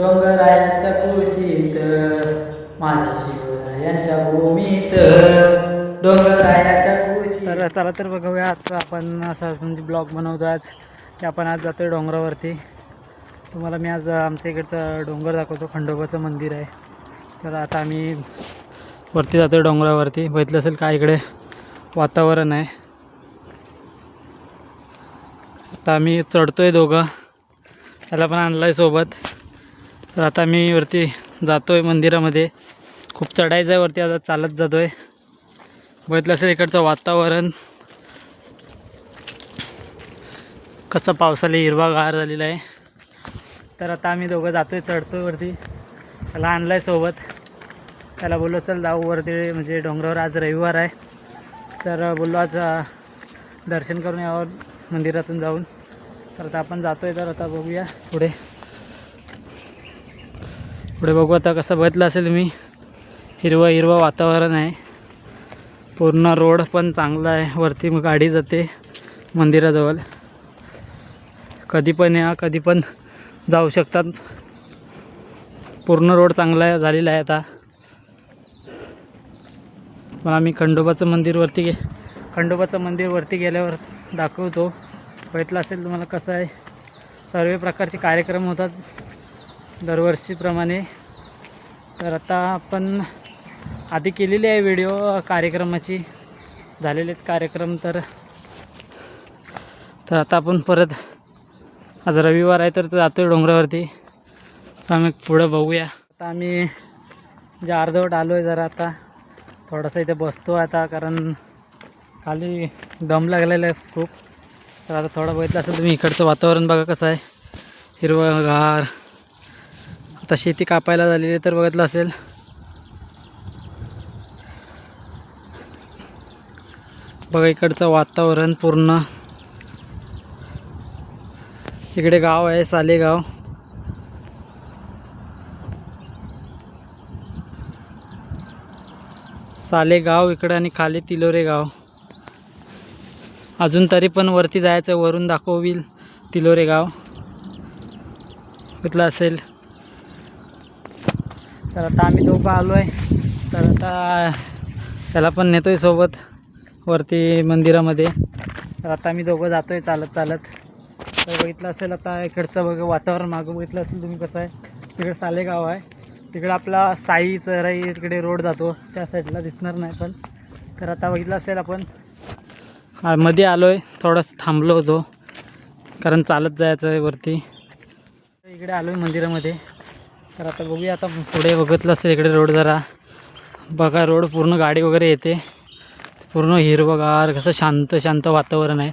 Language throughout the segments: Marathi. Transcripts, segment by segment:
डोंगरायाच्या कुशीत माझा शिवरायांच्या भूमीत. डोंगरायाच्या कुशीत. तर चला तर बघूया आज आपण असं म्हणजे ब्लॉग बनवतो आज. की आपण आज जातोय डोंगरावरती. तुम्हाला मी आज आमच्या इकडचं डोंगर दाखवतो खंडोबाचं मंदिर आहे. तर आता आम्ही वरती जातो डोंगरावरती. बघितलं असेल काय इकडे वातावरण आहे. आता आम्ही चढतोय दोघं. त्याला पण आणलं आहे सोबत. तर आता मी वरती जातो आहे मंदिरामध्ये. खूप चढायचं आहे वरती आता चालत जातो आहे बघितलं असेल इकडचं वातावरण. कसं पावसाला हिरवागार झालेला आहे. तर आता आम्ही दोघं जातो आहे चढतो आहे वरती. त्याला आणलं आहे सोबत. त्याला बोललो चल जाऊ वरती म्हणजे डोंगरावर आज रविवार आहे. तर बोललो आज दर्शन करून यावं मंदिरातून जाऊन. तर आता आपण जातो आहे तर आता बघूया पुढे. पुढे बघू आता कसं बघितलं असेल तुम्ही हिरवं हिरवं वातावरण आहे. पूर्ण रोड पण चांगला आहे. वरती मग गाडी जाते मंदिराजवळ. कधी पण या कधी पण जाऊ शकतात. पूर्ण रोड चांगला आहे झालेला आहे आता. मग आम्ही खंडोबाचं मंदिरवरती गे खंडोबाचं मंदिरवरती गेल्यावर दाखवतो. बघितलं असेल तुम्हाला कसं आहे. सर्व प्रकारचे कार्यक्रम होतात. दरवर्षीप्रमाणे. तर आता आपण आधी केलेली आहे व्हिडिओ कार्यक्रमाची. झालेले आहेत कार्यक्रम तर. तर आता आपण परत आज रविवार आहे तर जातो डोंगरावरती. तर आम्ही पुढं बघूया. आता आम्ही जे अर्धवट आलो आहे जरा आता. थोडासा इथे बसतो आता कारण खाली दम लागलेला आहे खूप. तर आता थोडं बघितलं असेल तुम्ही इकडचं वातावरण बघा कसं आहे. हिरवंगार आता शेती कापायला झालेली तर बघितलं असेल. बघा इकडचं वातावरण पूर्ण. इकडे गाव आहे सालेगाव. सालेगाव इकडं आणि खाली तिलोरे गाव. अजून तरी पण वरती जायचं वरून दाखवतील तिलोरे गाव. कुठलं असेल. तर आता आम्ही दोघं आलो आहे तर आता त्याला पण नेतो आहे सोबत वरती मंदिरामध्ये. तर आता आम्ही दोघं जातो आहे चालत चालत. तर बघितलं असेल आता इकडचं बघ वातावरण मागं बघितलं असेल तुम्ही कसं आहे. तिकडे सालेगाव आहे. तिकडे आपला साई चराई तिकडे रोड जातो. त्या साईडला दिसणार नाही पण. तर आता बघितलं असेल आपण. मध्ये आलो आहे थोडंसं थांबलो होतो. कारण चालत जायचं आहे वरती. इकडे आलो आहे मंदिरामध्ये. तर आता बघूया आता पुढे बघितलं असेल इकडे रोड जरा. बघा रोड पूर्ण गाडी वगैरे येते. पूर्ण हिरवगार कसं शांत शांत वातावरण आहे.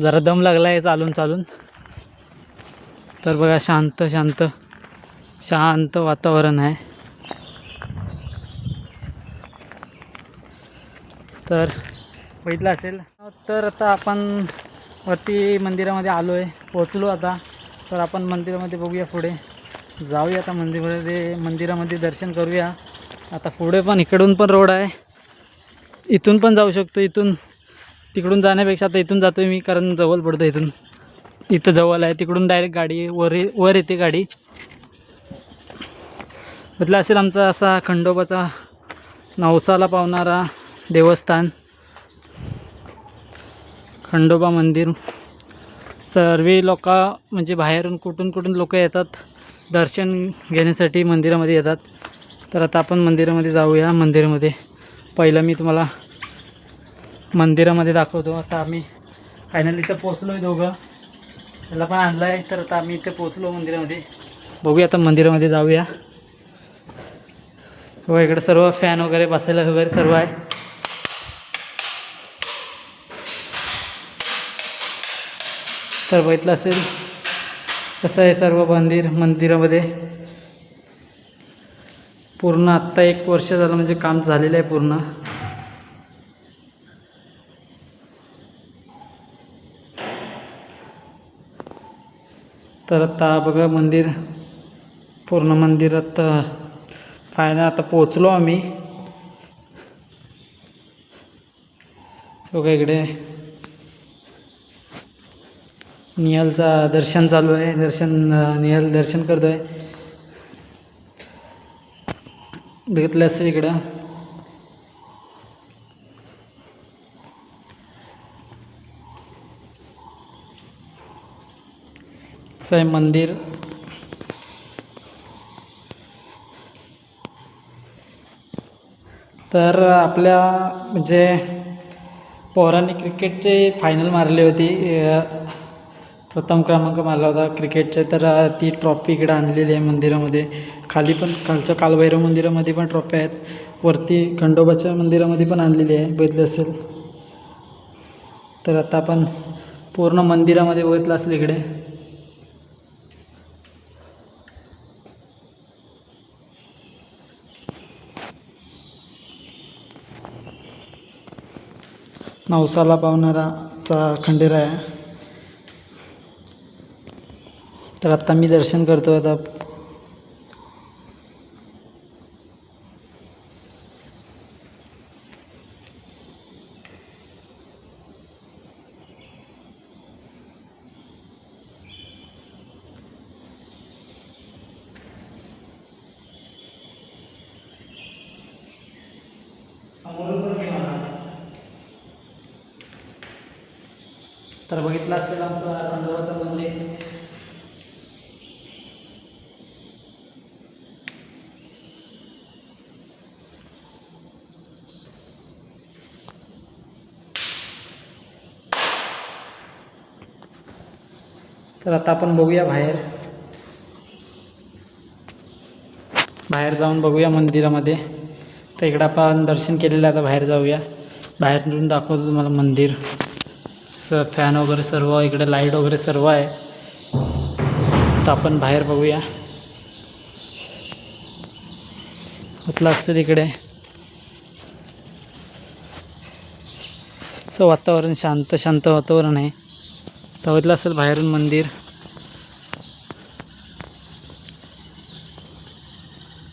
जरा दम लागला आहे चालून चालून. तर बघा शांत शांत शांत वातावरण आहे. तर बघितलं असेल. तर आता आपण वरती मंदिरामध्ये आलो आहे पोचलो आता. तर आपण मंदिरामध्ये बघूया पुढे. जाऊया आता मंदिरामध्ये मंदिरामध्ये दर्शन करूया. आता पुढे पण इकडून पण रोड आहे. इथून पण जाऊ शकतो इथून. तिकडून जाण्यापेक्षा आता इथून जातो मी कारण जवळ पडतो इथून. इथं जवळ आहे तिकडून डायरेक्ट गाडी वर वर येते गाडी. म्हटलं असेल आमचा असा खंडोबाचा नवसाला पावणारा देवस्थान. खंडोबा मंदिर. सर्व लोक म्हणजे बाहेरून कुठून कुठून लोक येतात. दर्शन घेण्यासाठी मंदिरामध्ये येतात. तर आता आपण मंदिरामध्ये जाऊया. मंदिरामध्ये पहिलं मी तुम्हाला मंदिरामध्ये दाखवतो. आता आम्ही फायनली इथं पोचलो आहे दोघं. त्याला पण आणलं आहे तर आता आम्ही इथे पोचलो मंदिरामध्ये. बघूया आता मंदिरामध्ये जाऊया. व इकडे सर्व फॅन वगैरे बसायला वगैरे सर्व आहे. तर बघितलं असेल कसं आहे सर्व मंदिर मंदिरामध्ये? पूर्ण आत्ता एक वर्ष झालं म्हणजे काम झालेलं आहे पूर्ण. तर आता बघा मंदिर पूर्ण मंदिरात फायनल आता पोचलो आम्ही. बघा इकडे. नियलचा दर्शन चालू आहे. दर्शन अं, निहाल दर्शन करतो आहे बघितलं असं इकडं असं मंदिर. तर आपल्या म्हणजे पौराणिक क्रिकेटचे फायनल मारली होती. प्रथम क्रमांक मारला होता क्रिकेटचे. तर ती ट्रॉफी इकडे आणलेली आहे मंदिरामध्ये. खाली पण खालच्या कालभैरव मंदिरामध्ये पण ट्रॉफी आहेत. वरती खंडोबाच्या मंदिरामध्ये पण आणलेली आहे. बघितलं असेल. तर आता आपण पूर्ण मंदिरामध्ये बघितलं असेल इकडे. नवसाला पावणाराचा खंडेरा आहे तर आता मी दर्शन करतो आता. तर बघितलं असेल आमचा खंडोबाचं मंदिर तर आता आपण बघूया बाहेर. बाहेर जाऊन बघूया मंदिरामध्ये. तर इकडं आपण दर्शन केलेलं आहे आता बाहेर जाऊया. बाहेरून दाखवतो तुम्हाला मंदिर. स फॅन वगैरे सर्व इकडे लाइट वगैरे सर्व आहे. तर आपण बाहेर बघूया. म्हटलं असेल इकडे. असं वातावरण शांत शांत वातावरण आहे. तर बघितलं असेल बाहेरून मंदिर.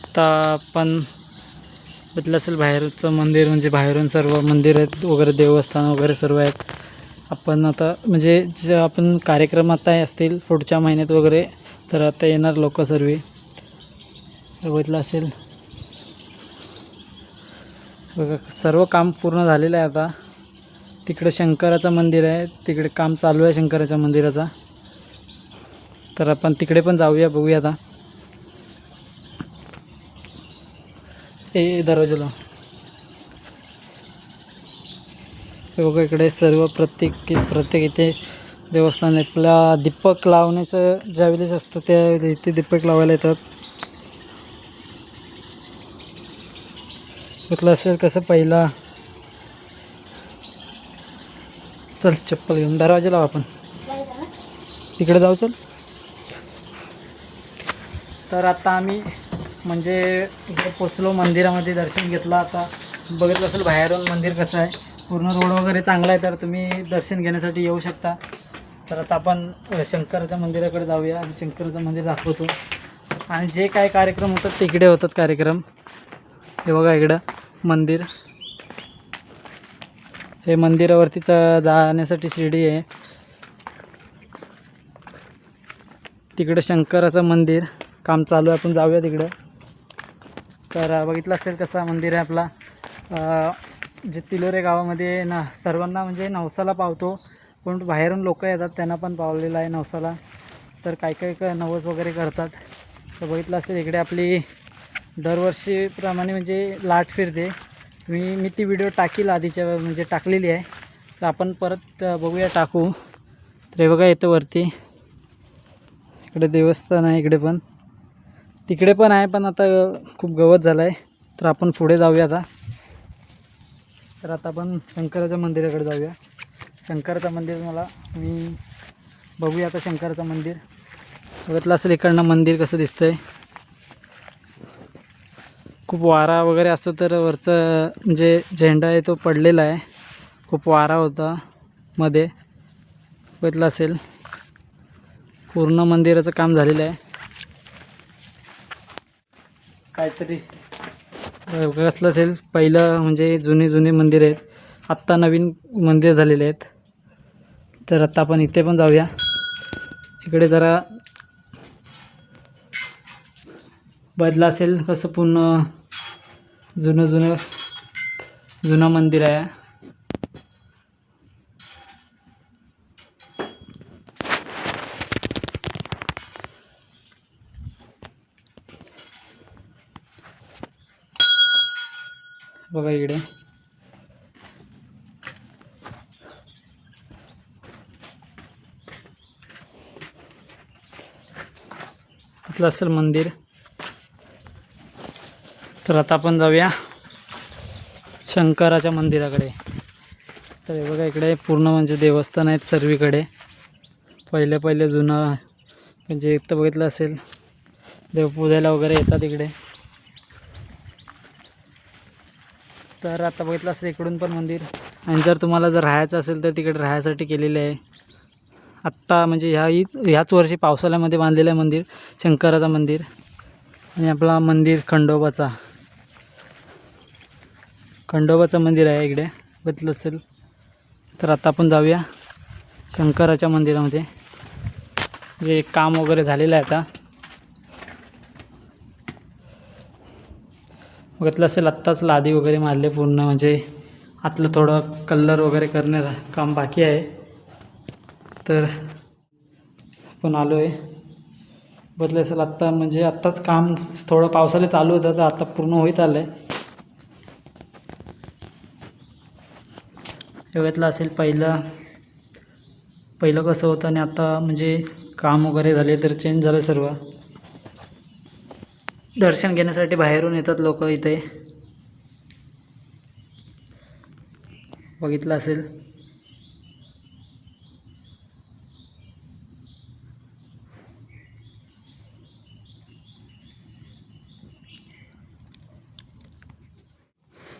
आता आपण बघितलं असेल बाहेरचं मंदिर म्हणजे बाहेरून सर्व मंदिर आहेत वगैरे देवस्थान वगैरे सर्व आहेत. आपण आता म्हणजे जे आपण कार्यक्रम आता असतील पुढच्या महिन्यात वगैरे तर आता येणार लोक सर्व. बघितलं असेल. बघा सर्व काम पूर्ण झालेलं आहे आता. तिकडे शंकराचं मंदिर आहे. तिकडे काम चालू आहे शंकराच्या मंदिराचा. तर आपण तिकडे पण जाऊया बघूया आता. ए दरवाजाला. हे बघा इकडे सर्व प्रत्येक प्रत्येक इथे देवस्थान आपला दीपक लावण्याचं ज्यावेळेस असतं त्या इथे दीपक लावायला येतात. म्हटलं असेल कसं पहिला? चल चप्पल घेऊन दरवाजाला आपण. तिकडे जाऊ चल. तर आता आम्ही म्हणजे इकडे पोचलो मंदिरामध्ये दर्शन घेतलं. आता बघितलं असेल बाहेरून मंदिर कसं आहे. पूर्ण रोड वगैरे चांगला आहे तर तुम्ही दर्शन घेण्यासाठी येऊ शकता. तर आता आपण शंकराच्या मंदिराकडे जाऊया आणि शंकराचं मंदिर दाखवतो. आणि जे काय कार्यक्रम होतात तिकडे होतात कार्यक्रम. हे बघा इकडं मंदिर. हे मंदिरावरतीच जाण्यासाठी शिर्डी आहे. तिकडं शंकराचं मंदिर काम चालू आहे आपण जाऊया तिकडं. तर बघितलं असेल कसा मंदिर आहे आपला. जे तिलोरे गावामध्ये ना सर्वांना म्हणजे नवसाला पावतो. पण बाहेरून लोक येतात त्यांना पण पावलेलं आहे नवसाला. तर काही काही क नवस वगैरे करतात. तर बघितलं असेल इकडे आपली दरवर्षीप्रमाणे म्हणजे लाट फिरते. मी मी ती व्हिडिओ टाकील आधीच्या म्हणजे टाकलेली आहे. तर आपण परत बघूया टाकू. तर हे बघा येतं वरती. इकडे देवस्थान आहे इकडे पण. तिकडे पण आहे पण आता खूप गवत झालं आहे तर आपण पुढे जाऊया आता. तर आता आपण शंकराच्या मंदिराकडे जाऊया. शंकराचं मंदिर मला मी बघूया आता शंकराचं मंदिर. बघितलं असेल इकडनं मंदिर कसं दिसतं आहे खूप वारा वगैरे असतो तर वरचं म्हणजे झेंडा आहे तो पडलेला आहे. खूप वारा होता मध्ये. बघितलं असेल. पूर्ण मंदिराचं काम झालेलं आहे. काहीतरी. कसलं असेल. पहिलं म्हणजे जुने जुने मंदिर आहेत. आत्ता नवीन मंदिर झालेले आहेत. तर आत्ता आपण इथे पण जाऊया. इकडे जरा बदला असेल कसं पूर्ण जुनं जुनं जुनं मंदिर आहे. बघा इकडे. इथलं असेल मंदिर? तर आता आपण जाऊया शंकराच्या मंदिराकडे. तर हे बघा इकडे पूर्ण म्हणजे देवस्थान आहेत सर्वीकडे. पहिले पहिले जुनं म्हणजे एक तर बघितलं असेल देवपूजेला वगैरे येतात इकडे. तर आता बघितलं असेल इकडून पण मंदिर. आणि जर तुम्हाला जर राहायचं असेल तर तिकडे राहायसाठी केलेले आहे. आत्ता म्हणजे ह्या ह्याच वर्षी पावसाळ्यामध्ये बांधलेलं आहे मंदिर शंकराचं मंदिर. आणि आपला मंदिर खंडोबाचा. खंडोबाचं मंदिर आहे इकडे बघितलं असेल. तर आता आपण जाऊया शंकराच्या मंदिरामध्ये. जे काम वगैरे झालेलं आहे आता. बघितलं असेल आत्ताच लादी वगैरे मारले पूर्ण म्हणजे आतलं थोडं कलर वगैरे करणे काम बाकी आहे. तर आपण आलो आहे बघितलं असेल आत्ता म्हणजे आत्ताच काम थोडं पावसाला चालू होतं तर आता पूर्ण होईत आलं आहे बघितलं असेल पहिलं पहिलं कसं होतं आणि आता म्हणजे काम वगैरे झाले तर चेंज झालं सर्व. दर्शन घेण्यासाठी बाहेरून येतात लोक इथे. बघितलं असेल.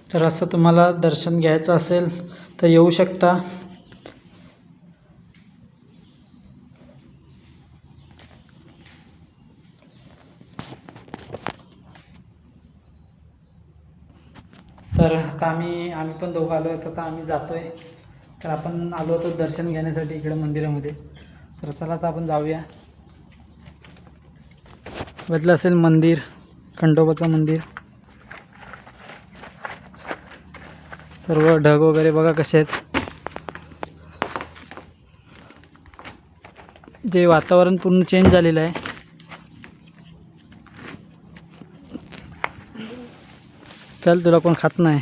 तर असं तुम्हाला दर्शन घ्यायचं असेल तर येऊ शकता. तर आता आम्ही आम्ही पण दोघं आलो आहे आता आम्ही जातो आहे तर आपण आलो होतो दर्शन घेण्यासाठी इकडे मंदिरामध्ये. तर चला आता आपण जाऊया. बदलं असेल मंदिर खंडोबाचं मंदिर. सर्व ढग वगैरे बघा कसे आहेत. जे वातावरण पूर्ण चेंज झालेलं आहे. चल तुला कोण खात नाही.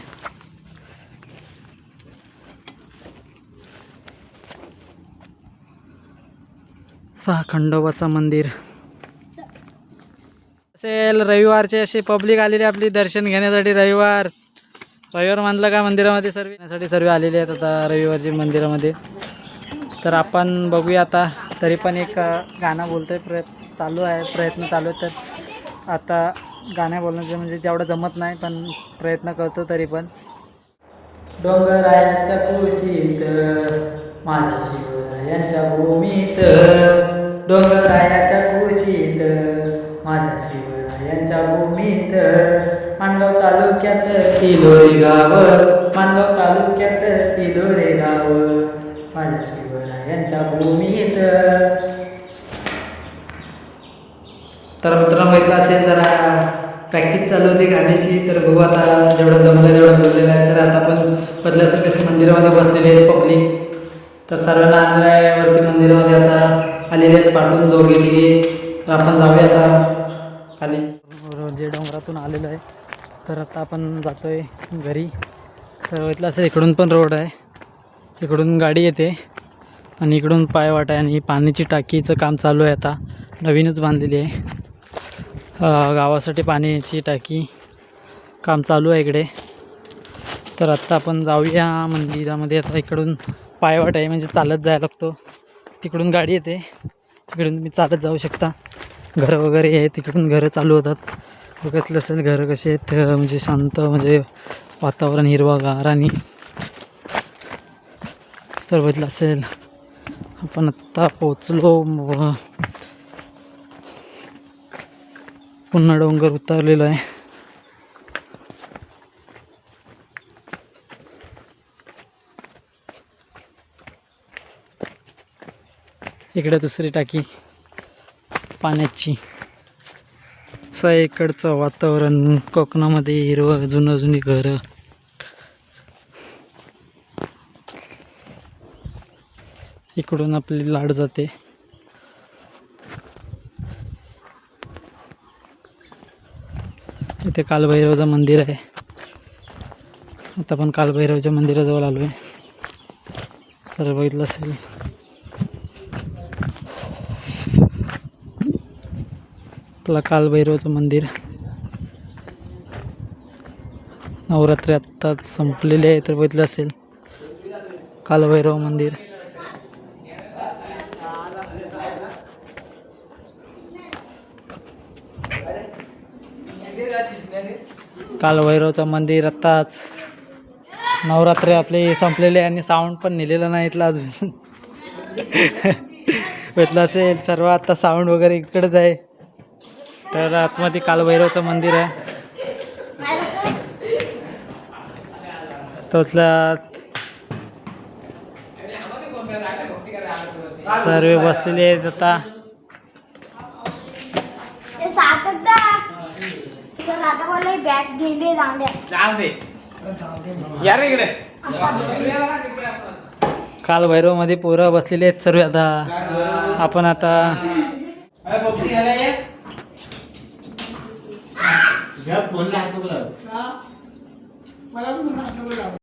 सहा खंडोबाचं मंदिर. असेल रविवारचे असे पब्लिक आलेली आपली दर्शन घेण्यासाठी रविवार. रविवार मानलं का मंदिरामध्ये सर्व? येण्यासाठी सर्व आलेले आहेत आता रविवारची मंदिरामध्ये. तर आपण बघूया आता तरी पण एक गाणं बोलतोय प्रयत्न चालू आहे प्रयत्न चालू आहे तर आता गाणं बोलण्याचं म्हणजे तेवढं जमत नाही पण प्रयत्न करतो तरी पण. डोंगरायाच्या कुशीत माझ्या शिवरायाच्या भूमीत डोंगरायाच्या कुशीत माझ्या शिवरायांच्या भूमीत मानगाव तालुक्यात तिलोरे गाव माणगाव तालुक्यात तिलोरे गाव माझ्या शिवरायांच्या भूमीत. तर मित्रांनो बघितलं असेल जरा प्रॅक्टिस चालू होती गाण्याची तर बघू आता जेवढं जमलं तेवढं बोललेलं आहे. तर आता पण बदल्या कसे मंदिरामध्ये बसलेले आहेत पब्लिक. तर सर्वांना आनंद आहे वरती मंदिरामध्ये आता आलेले आहेत पाठवून दोघे तिघे. तर आपण जाऊया आता खाली. जे डोंगरातून आलेलं आहे. तर आता आपण जातो आहे घरी. तर इथलं असं इकडून पण रोड आहे. इकडून गाडी येते आणि इकडून पायवाट आहे आणि पाण्याची टाकीचं काम चालू आहे आता. नवीनच बांधलेली आहे. गावासाठी पाण्याची टाकी काम चालू आहे इकडे. तर आत्ता आपण जाऊया मंदिरामध्ये. आता इकडून पायवाट आहे म्हणजे चालत जायला लागतो. तिकडून गाडी येते. तिकडून तुम्ही चालत जाऊ शकता. घरं वगैरे आहे तिकडून घरं चालू होतात. बघितलं असेल घरं कशी आहेत म्हणजे शांत म्हणजे वातावरण हिरवागार आणि तर बघितलं असेल आपण आत्ता पोचलो व पुन्हा डोंगर उतरलेलो आहे. इकडे दुसरी टाकी पाण्याची. मस्त आहे इकडचं वातावरण. कोकणामध्ये हिरवं जुनं जुनी घरं. इकडून आपली लाड जाते. इथे कालभैरवचं मंदिर आहे. आता पण कालभैरवच्या मंदिराजवळ आलो आहे तर बघितलं असेल. आपला कालभैरवचं मंदिर. नवरात्री आत्ताच संपलेले आहे तर बघितलं असेल. कालभैरव मंदिर. कालभैरवचं मंदिर आत्ताच. नवरात्री आपले संपलेले आहे आणि साऊंड पण नेलेलं नाही इथलं अजून. भेटलं असेल सर्व आत्ता साऊंड वगैरे इकडेच आहे. तर आतमध्ये कालभैरवचं मंदिर आहे. त्यातल्या सर्व बसलेले आहेत आता. बॅट गेले दांड्या कालभैरवमध्ये पोरं बसलेले आहेत सर्व आता. आपण आता फोन